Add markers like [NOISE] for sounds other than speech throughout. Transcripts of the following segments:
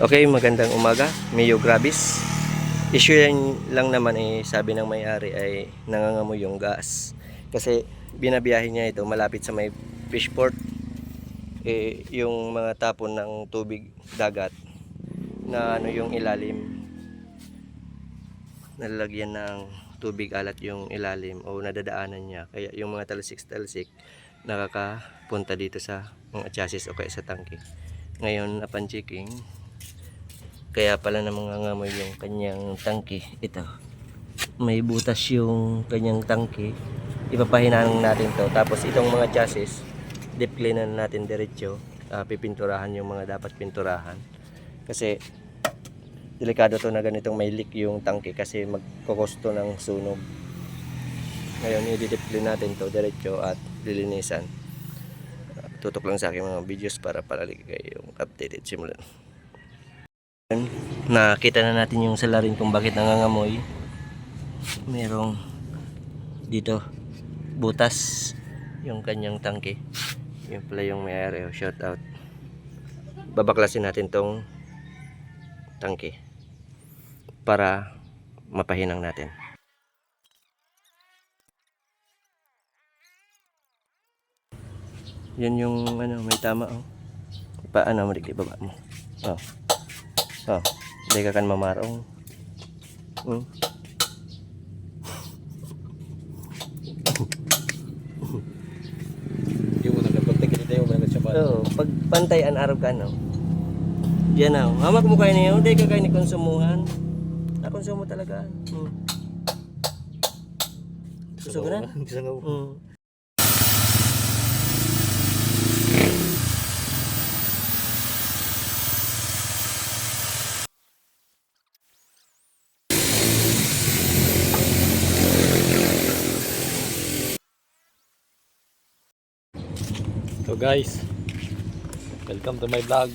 Okay. Magandang umaga. Mayo Grabis. Issue lang naman eh, sabi ng may-ari ay nangangamoy yung gas. Kasi binabiyahe niya ito malapit sa may fishport. Eh, yung mga tapon ng tubig dagat na ano yung ilalim nalalagyan ng tubig alat yung ilalim o nadadaanan niya. Kaya yung mga talsik-talsik nakakapunta dito sa mga chassis o kaya sa tangke. Ngayon, upon checking, kaya pala na mga ngamoy yung kanyang tangke. Ito. May butas yung kanyang tangke. Ipapahinaan natin to. Tapos itong mga chassis, deep cleanan natin diretso. Ah, pipinturahan yung mga dapat pinturahan. Kasi delikado to na ganitong may leak yung tangke kasi magkokosto ng sunog. Ngayon, i-deep clean natin to diretso at lilinisan. Tutok lang sa aking mga videos para palagi kayong updated. Simulan. Nakita na natin yung salarin kung bakit nangangamoy. Merong dito butas yung kanyang tangke. Yun pala yung may area shout out. Babaklasin natin tong tangke para mapahinang natin yan yung ano may tama oh paano mo di baba mo oh Oh, hindi ka kan mamarong. Hmm? Mga siya So, pag pantay an araw ka no. Yan na. Hamak mo kayo niyo, hindi ka kayo ni konsumuhan. Na konsumo talaga. Hmm. Gusto ko na? [LAUGHS] Gusto ko. Hmm. Guys, welcome to my vlog.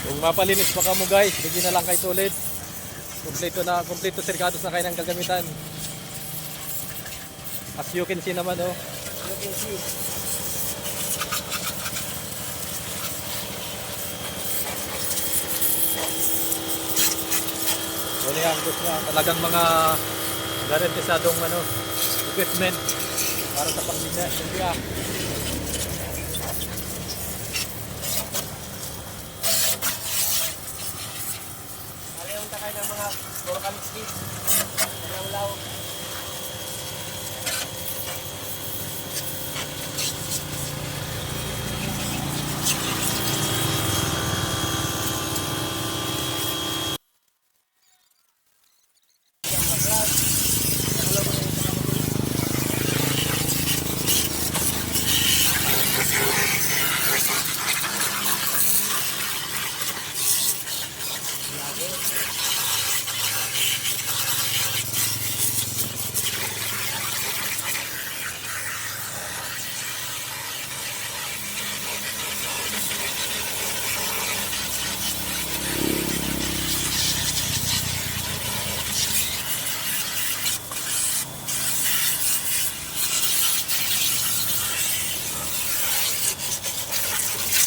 Kung mapalinis pa ka mo guys, bigyan na lang kay ulit. Kompleto na, kompleto sirkados na kayo ng gagamitan. As you can see naman oh. You can see. Gusto niya. Talagang mga garantisadong ano, equipment para sa panglimya. Siyempre ah. Alayon ta kayo ng mga Borkamski. Law-law.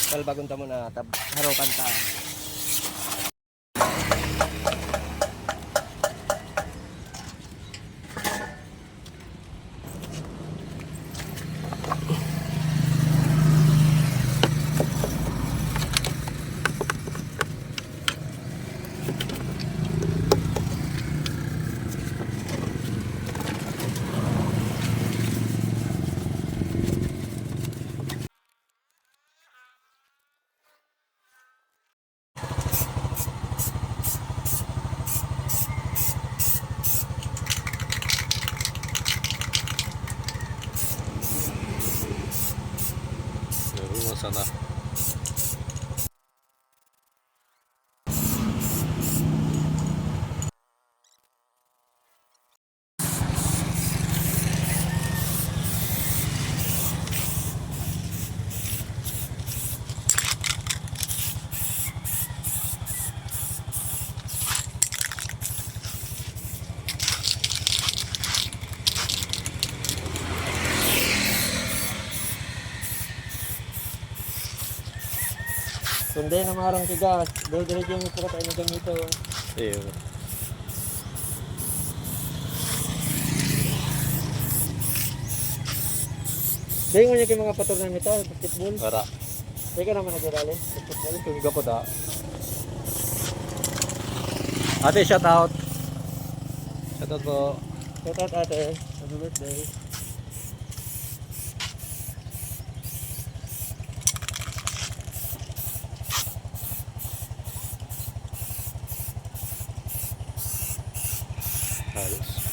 Kalbagon ta mo na tab harokan ta. нахуй. Kundi na marang tigas. Dahil diretso mo po tayo na gamito. Iyo. Dahil mo niya kayo mga pator na nito, basketball. Para. Dahil ka naman nagdadali. Basketball. Tumiga po da. Ate, shout out. Shout out po. Shout out ate. Happy birthday. Ayos.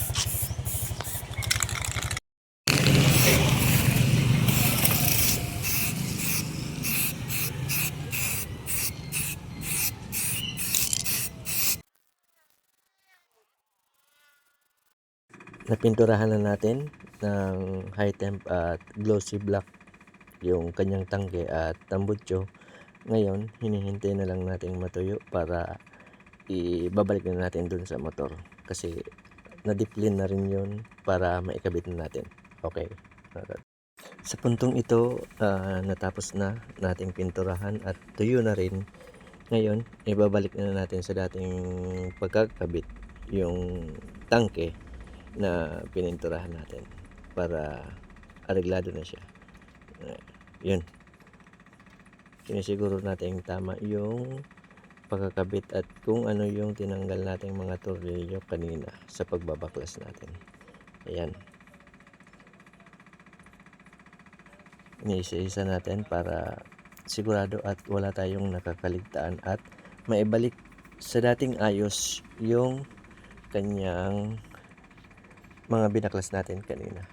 napinturahan na natin ng high temp at glossy black yung kanyang tangke at tambutso. Ngayon, hinihintay na lang natin matuyo para ibabalik na natin dun sa motor. Kasi na-deplin na rin yun para maikabit na natin. Okay. Sa puntong ito, ah, natapos na nating pinturahan at tuyo na rin. Ngayon, ibabalik na natin sa dating pagkakabit yung tangke na pininturahan natin para areglado na siya. Uh, yun. Sinisiguro natin tama yung pagkakabit at kung ano yung tinanggal nating mga tornilyo kanina sa pagbabaklas natin. Ayan. Iniisa-isa natin para sigurado at wala tayong nakakaligtaan at maibalik sa dating ayos yung kanyang mga binaklas natin kanina.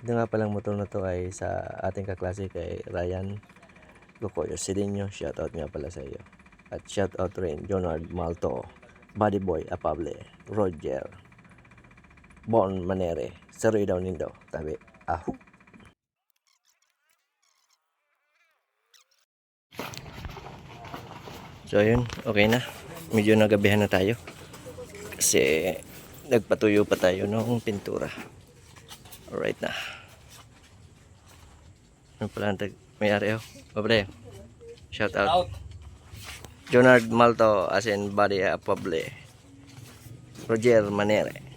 Ito nga palang motor na to ay sa ating kaklase kay Ryan Gokoyo Sidinho. Shoutout nga pala sa iyo. At shoutout rin Jonard Malto, Buddy Boy Apable, Roger, Bon Manere, Saroy daw nindo, tabi, ahu. So ayun, okay na. Medyo nagabihan na tayo. Kasi nagpatuyo pa tayo ng pintura. Alright na. Ano pala ang tag... May-ari oh. Pabre. Shout out. Jonard Malto as in Body Apable. Roger Manere.